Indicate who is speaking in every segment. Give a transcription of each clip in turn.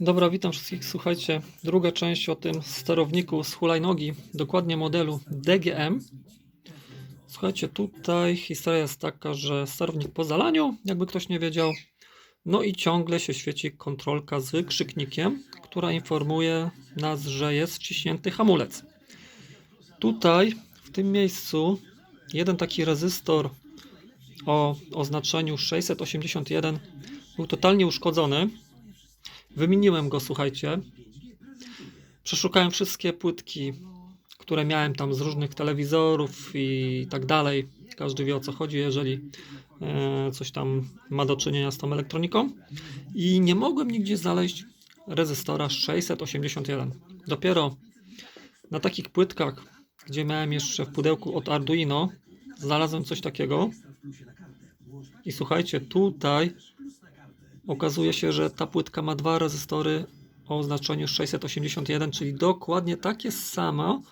Speaker 1: Dobra, witam wszystkich. Słuchajcie, druga część o tym sterowniku z hulajnogi, dokładnie modelu DGM. Słuchajcie, tutaj historia jest taka, że sterownik po zalaniu, jakby ktoś nie wiedział, no i ciągle się świeci kontrolka z krzyknikiem, która informuje nas, że jest wciśnięty hamulec. Tutaj, w tym miejscu, jeden taki rezystor o oznaczeniu 681 był totalnie uszkodzony. Wymieniłem go, słuchajcie. Przeszukałem wszystkie płytki, które miałem tam z różnych telewizorów i tak dalej. Każdy wie o co chodzi, jeżeli e, coś tam ma do czynienia z tą elektroniką. I nie mogłem nigdzie znaleźć rezystora 681. Dopiero na takich płytkach, gdzie miałem jeszcze w pudełku od Arduino, znalazłem coś takiego. I słuchajcie, tutaj okazuje się, że ta płytka ma dwa rezystory o oznaczeniu 681, czyli dokładnie takie samo,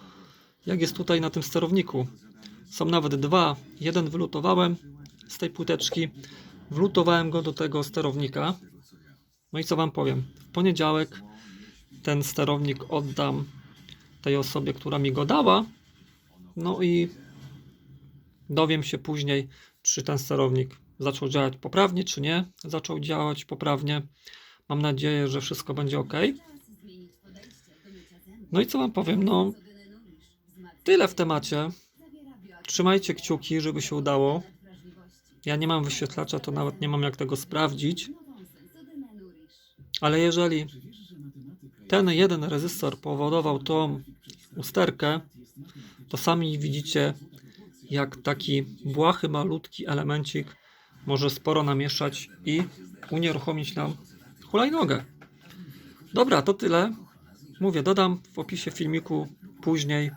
Speaker 1: jak jest tutaj na tym sterowniku. Są nawet dwa. Jeden wylutowałem z tej płyteczki, wlutowałem go do tego sterownika. No i co Wam powiem? W poniedziałek ten sterownik oddam tej osobie, która mi go dała. No i dowiem się później, czy ten sterownik zaczął działać poprawnie, czy nie. Zaczął działać poprawnie. Mam nadzieję, że wszystko będzie ok. No i co Wam powiem? No, tyle w temacie. Trzymajcie kciuki, żeby się udało. Ja nie mam wyświetlacza, to nawet nie mam jak tego sprawdzić. Ale jeżeli ten jeden rezystor powodował tą usterkę, to sami widzicie, jak taki błahy, malutki elemencik może sporo namieszać i unieruchomić nam hulajnogę. Dobra, to tyle. Mówię, dodam w opisie filmiku później,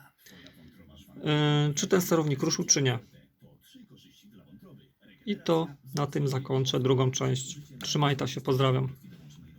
Speaker 1: yy, czy ten sterownik ruszył, czy nie. I to na tym zakończę drugą część. Trzymajcie się, pozdrawiam.